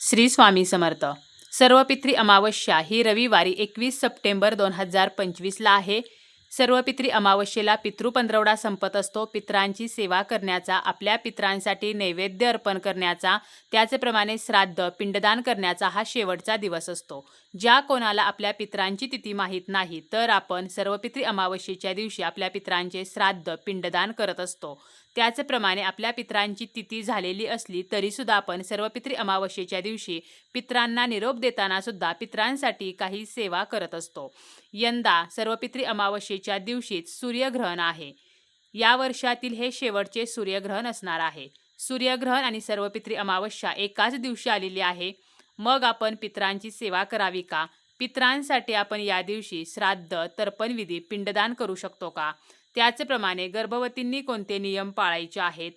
श्री स्वामी समर्थ. सर्व अमावस्या ही रविवारी एकवीस सप्टेंबर दोन हजार पंचवीसला आहे. सर्व पित्री अमावस्येला पितृपंधरवडा संपत असतो. पित्रांची सेवा करण्याचा आपल्या पित्रांसाठी नैवेद्य अर्पण करण्याचा त्याचप्रमाणे श्राद्ध पिंडदान करण्याचा हा शेवटचा दिवस असतो. ज्या कोणाला आपल्या पित्रांची तिथी माहीत नाही तर आपण सर्व अमावस्येच्या दिवशी आपल्या पित्रांचे श्राद्ध पिंडदान करत असतो. त्याचप्रमाणे आपल्या पित्रांची तिथी झालेली असली तरीसुद्धा आपण सर्व पितृ अमावस्येच्या दिवशी पित्रांना निरोप देताना सुद्धा पित्रांसाठी काही सेवा करत असतो. यंदा सर्व पित्री अमावस्येच्या दिवशीच सूर्यग्रहण आहे. या वर्षातील हे शेवटचे सूर्यग्रहण असणार आहे. सूर्यग्रहण आणि सर्व अमावस्या एकाच दिवशी आलेली आहे. मग आपण पित्रांची सेवा करावी का? पित्रांसाठी आपण या दिवशी श्राद्ध तर्पणविधी पिंडदान करू शकतो का? त्याचप्रमाणे गर्भवतींनी कोणते नियम पाळायचे आहेत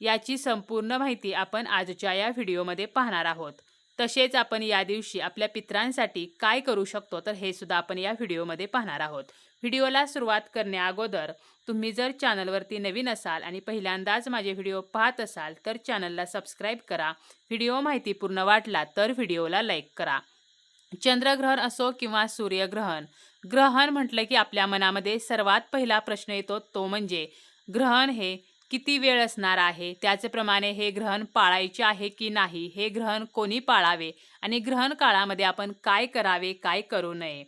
याची संपूर्ण माहिती आपण आजच्या या व्हिडिओमध्ये पाहणार आहोत. तसेच आपण या दिवशी आपल्या पित्रांसाठी काय करू शकतो तर हे सुद्धा आपण या व्हिडिओमध्ये पाहणार आहोत. व्हिडिओला सुरुवात करण्याअगोदर तुम्ही जर चॅनलवरती नवीन असाल आणि पहिल्यांदाच माझे व्हिडिओ पाहत असाल तर चॅनलला सबस्क्राईब करा. व्हिडिओ माहितीपूर्ण वाटला तर व्हिडिओला लाईक करा. चंद्रग्रहण असो किंवा सूर्यग्रहण. ग्रहण म्हटलं की आपल्या मनामध्ये सर्वात पहिला प्रश्न येतो तो म्हणजे ग्रहण हे किती वेळ असणार आहे? त्याचप्रमाणे हे ग्रहण पाळायचे आहे की नाही? हे ग्रहण कोणी पाळावे? आणि ग्रहण काळामध्ये आपण काय करावे काय करू नये?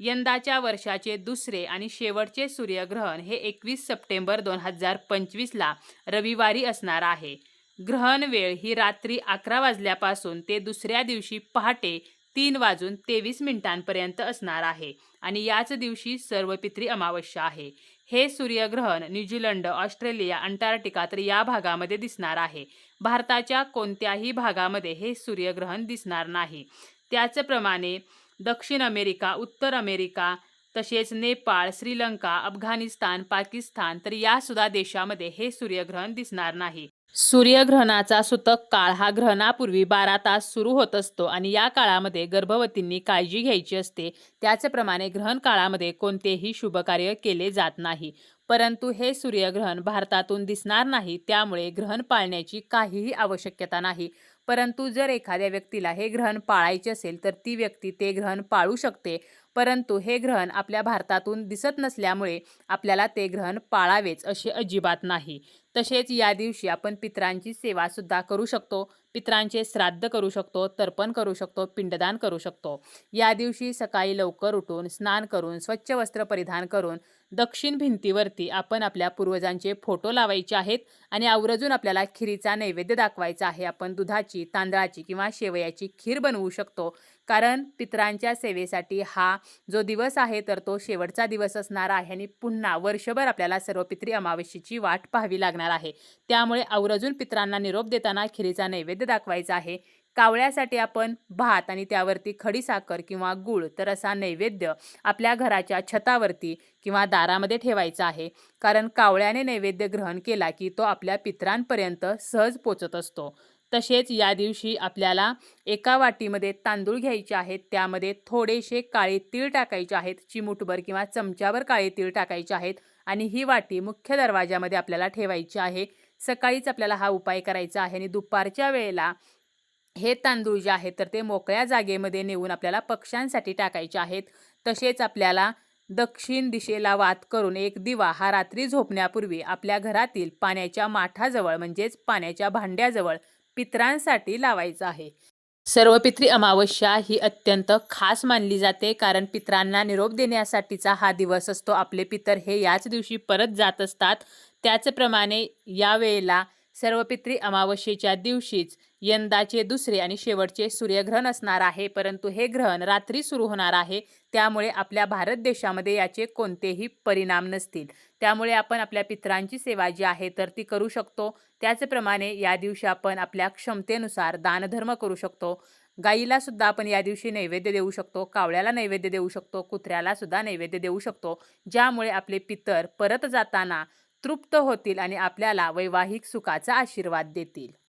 यंदाच्या वर्षाचे दुसरे आणि शेवटचे सूर्यग्रहण हे एकवीस सप्टेंबर दोन हजार पंचवीसला रविवारी असणार आहे. ग्रहण वेळ ही रात्री अकरा वाजल्यापासून ते दुसऱ्या दिवशी पहाटे तीन वाजून तेवीस मिनिटांपर्यंत असणार आहे आणि याच दिवशी सर्व पितरी अमावस्या आहे. हे सूर्यग्रहण न्यूझीलंड ऑस्ट्रेलिया अंटार्क्टिका तर या भागामध्ये दिसणार आहे. भारताच्या कोणत्याही भागामध्ये हे सूर्यग्रहण दिसणार नाही. त्याचप्रमाणे दक्षिण अमेरिका उत्तर अमेरिका तसेच नेपाळ श्रीलंका अफगाणिस्तान पाकिस्तान तर यासुद्धा देशामध्ये हे सूर्यग्रहण दिसणार नाही. सूर्यग्रहणाचा सुतक काळ हा ग्रहणापूर्वी बारा तास सुरू होत असतो आणि या काळामध्ये गर्भवतींनी काळजी घ्यायची असते. त्याचप्रमाणे ग्रहण काळामध्ये कोणतेही शुभकार्य केले जात नाही. परंतु हे सूर्यग्रहण भारतातून दिसणार नाही त्यामुळे ग्रहण पाळण्याची काहीही आवश्यकता नाही. परंतु जर एखाद्या व्यक्तीला हे ग्रहण पाळायचे असेल तर ती व्यक्ती ते ग्रहण पाळू शकते. परंतु हे ग्रहण आपल्या भारतातून दिसत नसल्यामुळे आपल्याला ते ग्रहण पाळावेच असे अजिबात नाही. तसेच या दिवशी आपण पित्रांची सेवासुद्धा करू शकतो. पित्रांचे श्राद्ध करू शकतो तर्पण करू शकतो पिंडदान करू शकतो. या दिवशी सकाळी लवकर उठून स्नान करून स्वच्छ वस्त्र परिधान करून दक्षिण भिंतीवरती आपण आपल्या पूर्वजांचे फोटो लावायचे आहेत आणि आवर्जून आपल्याला खिरीचा नैवेद्य दाखवायचा आहे. आपण दुधाची तांदळाची किंवा शेवयाची खीर बनवू शकतो. कारण पितरांच्या सेवेसाठी हा जो दिवस आहे तर तो शेवटचा दिवस असणार आहे आणि पुन्हा वर्षभर आपल्याला सर्व पित्री अमावस्येची वाट पाहावी लागणार आहे. त्यामुळे आवर्जून पित्रांना निरोप देताना खिरीचा नैवेद्य दाखवायचा आहे. कावळ्यासाठी आपण भात आणि त्यावरती खडीसाखर किंवा गूळ तर असा नैवेद्य आपल्या घराच्या छतावरती किंवा दारामध्ये ठेवायचा आहे. कारण कावळ्याने नैवेद्य ग्रहण केला की तो आपल्या पित्रांपर्यंत सहज पोचत असतो. तसेच या दिवशी आपल्याला एका वाटीमध्ये तांदूळ घ्यायचे आहेत त्यामध्ये थोडेसे काळे तीळ टाकायचे आहेत चिमूटभर किंवा चमच्यावर काळे तीळ टाकायचे आहेत आणि ही वाटी मुख्य दरवाजामध्ये आपल्याला ठेवायची आहे. सकाळीच आपल्याला हा उपाय करायचा आहे आणि दुपारच्या वेळेला हे तांदूळ जे आहेत तर ते मोकळ्या जागेमध्ये नेऊन आपल्याला पक्ष्यांसाठी टाकायचे आहेत. तसेच आपल्याला दक्षिण दिशेला वात करून एक दिवा हा रात्री झोपण्यापूर्वी आपल्या घरातील पाण्याच्या माठाजवळ म्हणजेच पाण्याच्या भांड्याजवळ पित्रांसाठी लावायचं आहे. सर्व पित्री अमावस्या ही अत्यंत खास मानली जाते कारण पित्रांना निरोप देण्यासाठीचा हा दिवस असतो. आपले पितर हे याच दिवशी परत जात असतात. त्याचप्रमाणे या वेळेला सर्व पित्री अमावस्येच्या दिवशीच यंदाचे दुसरे आणि शेवटचे सूर्यग्रहण असणार आहे. परंतु हे ग्रहण रात्री सुरू होणार आहे. त्यामुळे आपल्या भारत देशामध्ये याचे कोणतेही परिणाम नसतील. त्यामुळे आपण आपल्या पित्रांची सेवा जी आहे तर ती करू शकतो. त्याचप्रमाणे या दिवशी आपण आपल्या क्षमतेनुसार दानधर्म करू शकतो. गाईला सुद्धा आपण या दिवशी नैवेद्य देऊ शकतो. कावळ्याला नैवेद्य देऊ शकतो. कुत्र्याला सुद्धा नैवेद्य देऊ शकतो. ज्यामुळे आपले पितर परत जाताना तृप्त होतील आणि आपल्याला वैवाहिक सुखाचा आशीर्वाद देतील.